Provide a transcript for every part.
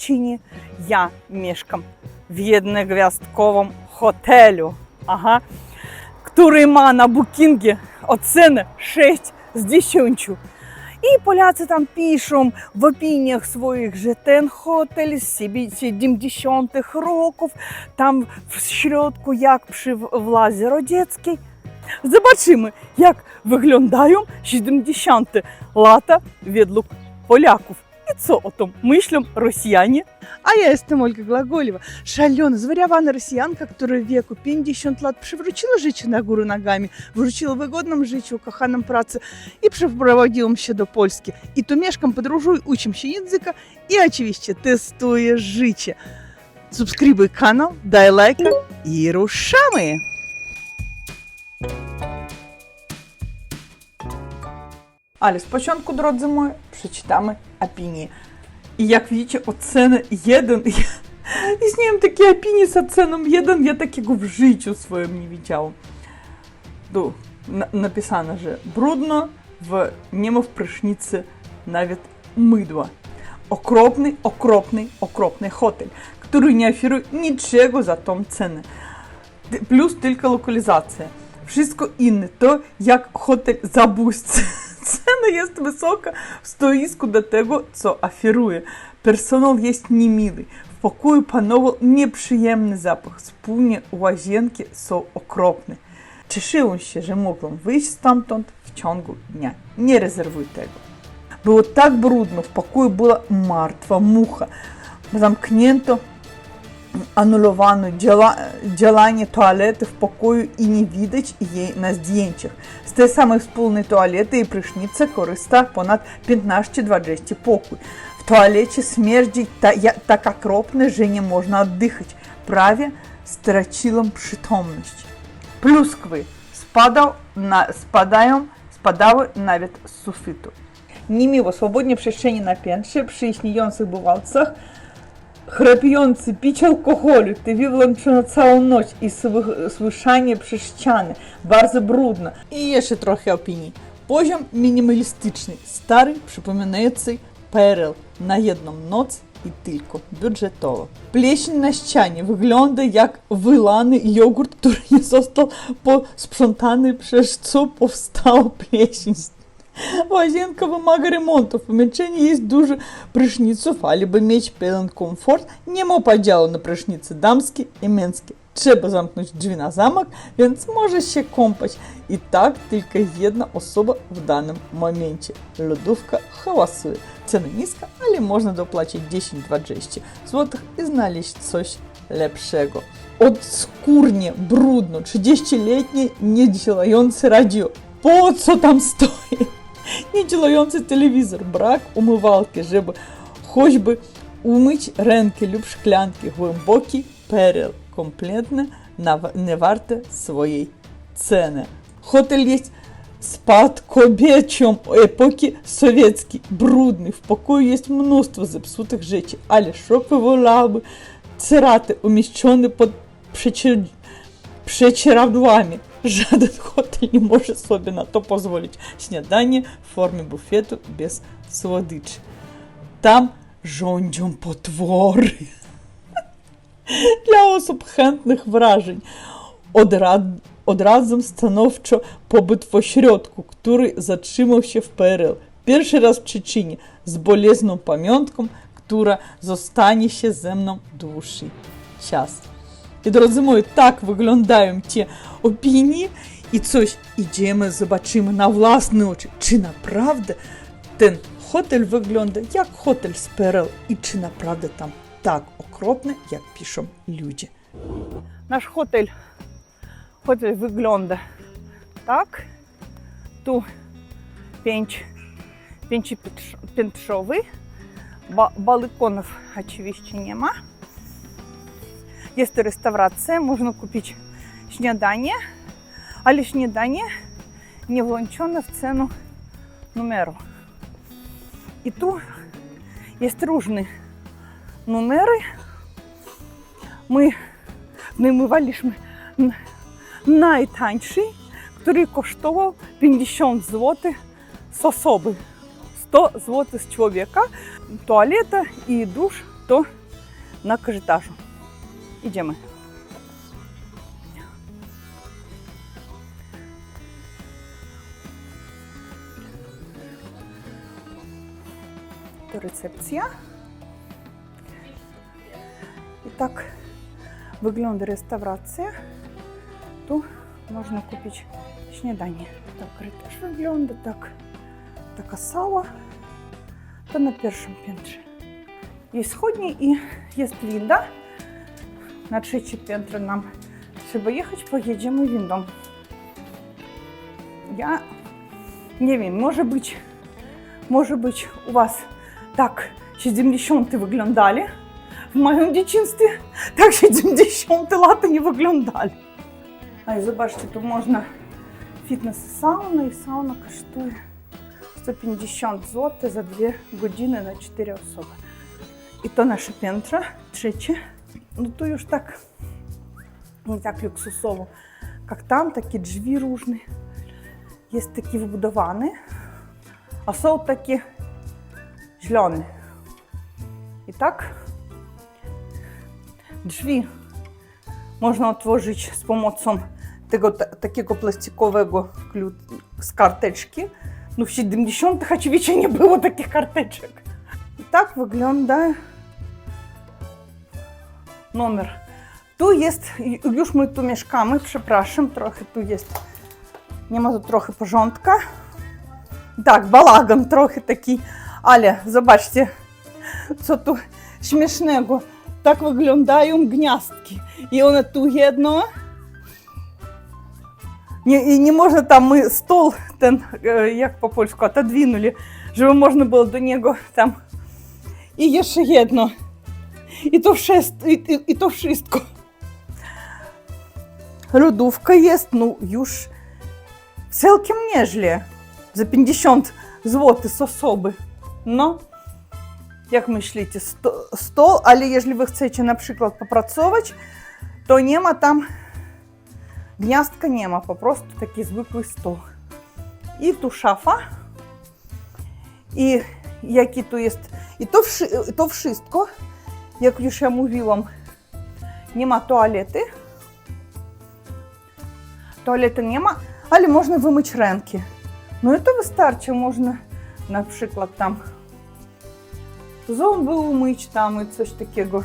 причині я мешкам в єдногвяздковому готелю, ага, який має на букінгі оцени 6 з 10. И поляцы там пишут в опініях своїх житен хотель 70-х років, там в шльотку, як пшив влазі родецький. Забачимо, як виглядають 60 лата відлук поляків. 100% мыслям россияне. А я jestem Ольга Глаголева, шалёная, заваряванная россиянка, которая веку 50 лет превручила жичи на гору ногами, вручила выгодном жичу, каханом працы и препроводила ще до Польски. І то мешкам подружуй, учим ще языка и, очевидно, тестує жичі. Субскрибуй канал, дай лайка и рушами! Ale z początku, drodzy moi, widzicie, oceny 1. Istnieją takie opinie z oceną 1, ja takiego w życiu swoim nie widziałam. Tu na, napisane, że brudno, w, nie ma w prysznicy nawet mydła. Okropny, okropny, okropny hotel, który nie oferuje niczego za tą cenę. Ty- Plus tylko lokalizacja. Wszystko inne to jak hotel zabójcy. Cena jest wysoka w stoisku do tego, co oferuje. Personel jest niemiły. W pokoju panował nieprzyjemny zapach. Wspólnie łazienki są okropne. Cieszyłem się, że mogłem wyjść stamtąd w ciągu dnia. Nie rezerwuj tego. Było tak brudno, w pokoju była martwa mucha. Zamknięto działa, działanie toalety w pokoju i nie widać jej na zdjęciach. Z tej samej wspólnej toalety i prysznicy korzysta ponad 15-20 pokój. W toalecie śmierdzi ta, ja, tak okropnie, że nie można oddychać. Prawie straciłem przytomność. Pluskwy spadał na, spadają, spadały nawet z sufitu. Niemiło, swobodnie przestrzeni na piętrze przy istniejących bywalcach Храпіонці, піч алкоголю, ТВ вłączone całą noc i sły- słyszanie przez ściany. Bardzo brudno. I jeszcze trochę opinii. Poziom minimalistyczny, stary, przypominający PRL na jedną noc i tylko budżetowo. Pleśń na ścianie wygląda jak wylany jogurt, który nie został posprzątany, przez co powstała Вазенка мага ремонту. Помічені есть дуже пришніців, або меч пелен комфорт. Нему поділу на пришніці дамский и менські. Треба замкнуть дві на замок, він зможе ще компач. и так только єдна особа в даному моменті. Людовка хавасує. Ціна низька, але можно доплачити 10-20 злотых и злотих і знайти щось lepszego. Odskórnie, brudno, 30-letni niedzielający radio. Po co там стоит? Niedziałający telewizor, brak umywalki, żeby choćby umyć rękę lub szklanki, głęboki perel, kompletnie naw- nie warte swojej ceny. Hotel jest spadkobiercą epoki sowieckiej, brudny, w pokoju jest mnóstwo zepsutych rzeczy, ale szok wywołały ceraty umieszczone pod przecier... może sobie na to pozwolić. Śniadanie w formie bufetu bez słodyczy. Tam rządzą potwory. Dla osób chętnych wrażeń od, rad, od razu stanowczo pobyt w ośrodku, który zatrzymał się w PRL. Pierwszy raz w z bolesną pamiątką, która zostanie się ze mną dłuższy czas. Moi, tak wyglądają te opinie i coś idziemy, zobaczymy na własne oczy, czy naprawdę ten hotel wygląda jak hotel z PRL i czy naprawdę tam tak okropny, jak piszą ludzie. Nasz hotel, hotel wygląda tak. Tu pięć, pięciopiętrowy. Ba- balkonów oczywiście nie restauracja, można kupić śniadanie, ale śniadanie nie włączone w cenę numeru. I tu jest różne numery. My wynajmowaliśmy n- najtańszy, który kosztował 50 zł z osoby. 100 zł z człowieka. Toaleta i dusz то на кажетажу. Ідемо. То рецепція. І так виглядає реставрація. То можна купити śniadanie. Так, теж виглядає так. Така сала. Та на першому п'янтрі. Є сходні і є winda. На trzecie piętro nam trzeba jechać, pojedziemy windą. Ja nie wiem, może być, może być u Was tak 70 wyglądali. W moim dzieciństwie tak 70 lata nie wyglądali. A i zobaczcie, tu można fitness sauna i sauna kosztuje 150 zł za 2 godziny na 4 osoby. I to nasze piętro, trzecie. No tu już tak, nie tak luksusowo, jak tam, takie drzwi różne. Jest taki wbudowany, a są takie zielone. I tak drzwi można otworzyć z pomocą tego takiego plastikowego z karteczki. No w 70 oczywiście nie było takich karteczek. I tak wygląda numer. Tu jest, już my tu mieszkamy, przepraszam, trochę tu jest, nie ma tu trochę porządka. Tak, balagan trochę taki, ale zobaczcie, co tu śmiesznego. Tak wyglądają gniazdki. I one tu jedno. Nie, i nie można tam, my stol ten, e, jak po polsku, отодвинули, żeby można było do niego tam. I jeszcze jedno. I to, wszystko, i, i, i to wszystko. Lodówka jest, no już całkiem nieźle. Za 50 zł z osoby. No, jak myślicie, sto, stol, ale jeżeli wy chcecie na przykład popracować, to nie ma tam nie ma, po prostu taki zwykły stół. I tu szafa. I jaki tu jest, i to, wszy- to wszystko jak już ja mówiłam, nie ma toalety. Nie ma, ale można wymyć ręki. No i to wystarczy, można na przykład tam zęby umyć tam i coś takiego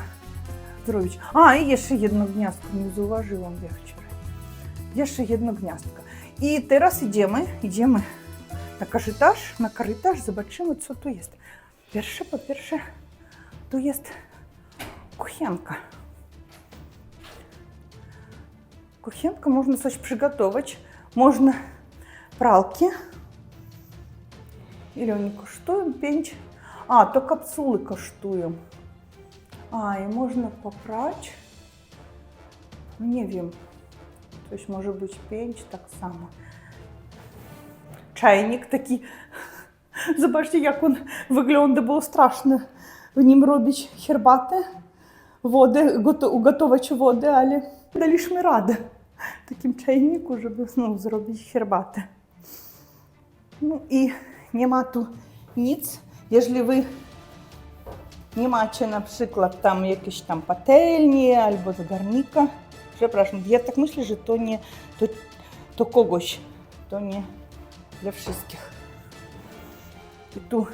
zrobić. A, i jeszcze jedno gniazdko, nie zauważyłam ja wczoraj. Jeszcze jedno gniazdko. I teraz idziemy, idziemy na korytarz, na korytarz, zobaczymy co tu jest. Pierwsze, po pierwsze, tu кухенка. Кухенка можно соч приготовить, можно пралки. Или они каштуем пенч. А, то капсулы каштуем. А, и можно попрати. Ну, не вим, то есть может быть пенч так само. Чайник такий. как он він виглядає, було страшно в ним робить хербаты. Ugotować wodę, ale daliśmy radę w takim czajniku, żeby znów zrobić herbatę. No i nie ma tu nic. Jeżeli wy nie macie na przykład tam jakieś tam patelni albo zagarnika, przepraszam, ja tak myślę, że to nie, to, to kogoś, to nie dla wszystkich. I tu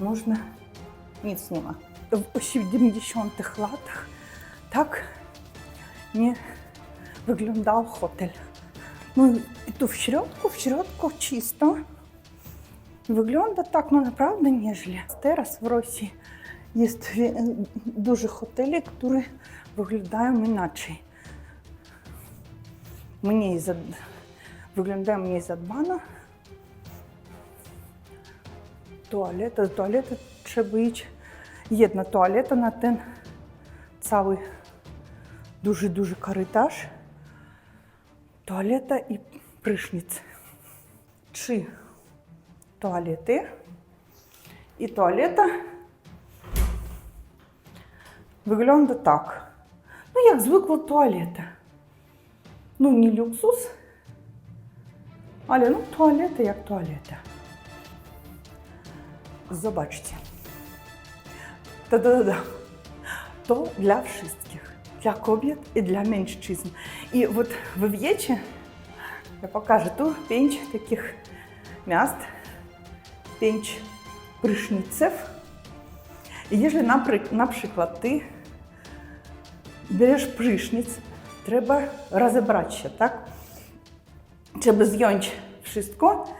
można, nic nie ma. W 70 latach tak nie wyglądał hotel. No i tu w środku, w środku czysto. Wygląda tak no naprawdę nieźle. Teraz w Rosji jest dużo hoteli, które wyglądają inaczej. Mniej zad... wyglądają mniej zadbano. Туалета, туалета trzeba iść. Jedna toaleta na ten cały duży, duży korytarz. Toaleta i prysznic. Trzy toalety. I toaleta wygląda tak. No jak zwykła toaleta. No nie luksus, ale no toaleta jak toaleta. Zobaczcie. Та-да-да. To dla wszystkich. Dla kobiet i dla mężczyzn. I вот вы wiecie, я покажу pięć pryszniców. I jeżeli na, pry- na przykład ty bierzesz prysznic, trzeba rozebrać się, tak? Trzeba zdjąć wszystko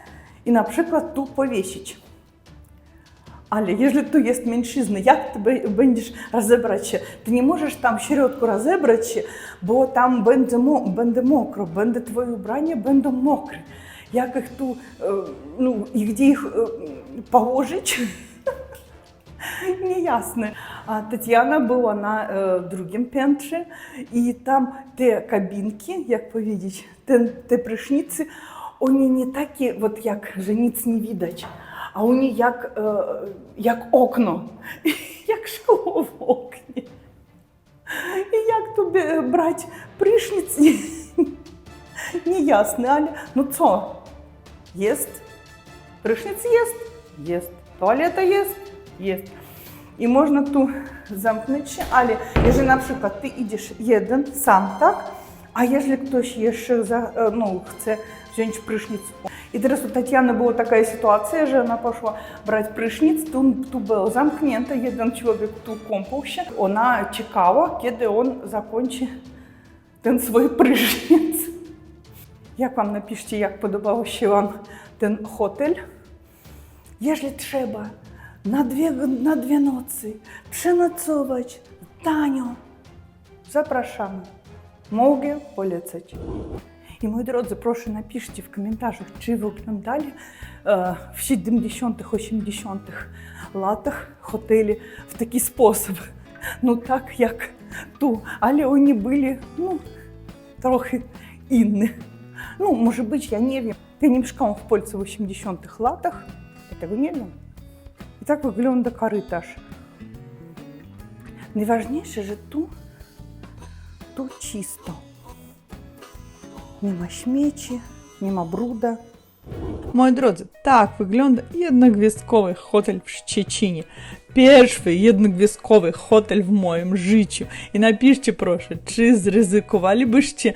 i na przykład tu powiesić. Ale jeżeli tu jest mężczyzna, jak ty be- będziesz rozebrać się? Ty nie możesz tam w środku rozebrać się, bo tam będzie, mo- będzie mokro, będzie twoje ubrania będą mokre. Jak ich tu, e, no i gdzie ich e, położyć? Niejasne. A Tatiana była na e, drugim piętrze i tam te kabinki, jak powiedzieć, te, te prysznicy, oni nie takie, вот jak, że nic nie widać, a oni jak, e, jak okno, jak szkło w oknie. I jak tu bie- brać prysznic, niejasne, ale no co, jest, prysznic jest, jest, toaleta jest, jest. I można tu zamknąć się, ale jeżeli na przykład ty e, teraz u Tatiany była taka sytuacja, że ona poszła brać prysznic, tu, tu było zamknięte, jeden człowiek tu kąpał się. Ona czekała, kiedy on zakończy ten swój prysznic. Jak wam napiszcie, jak podobał się wam ten hotel? Jeżeli trzeba na dwie, na dwie nocy przenocować tanio, zapraszamy. Mogę polecać. I moi drodzy, proszę napiszcie w komentarzach, czy wy oglądali e, w 70-х, 80-х latach hoteli w taki sposób. Ну так, як tu, ale oni byli, ну, trochę inne. Ну, może być, ja nie wiem. Ja nie mieszkałam w Polsce w 80-tych latach, ja tego nie wiem. I tak wygląda korytarz. Najważniejsze, że tu, tu czysto. Ma śmieci, ma bruda. Moi drodzy, tak wygląda jednogwiazdkowy hotel w Szczecinie. Pierwszy jednogwiazdkowy hotel w moim życiu. I napiszcie proszę, czy zryzykowalibyście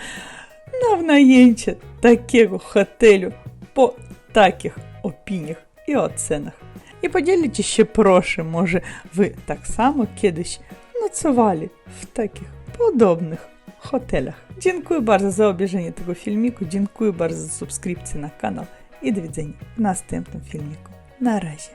na wynajęcie takiego hotelu po takich opiniach i ocenach. I podzielicie się proszę, może wy tak samo kiedyś nocowali w takich podobnych hotelach. Dziękuję bardzo za obejrzenie tego filmiku, dziękuję bardzo za subskrypcję na kanał i do widzenia w następnym filmiku. Na razie.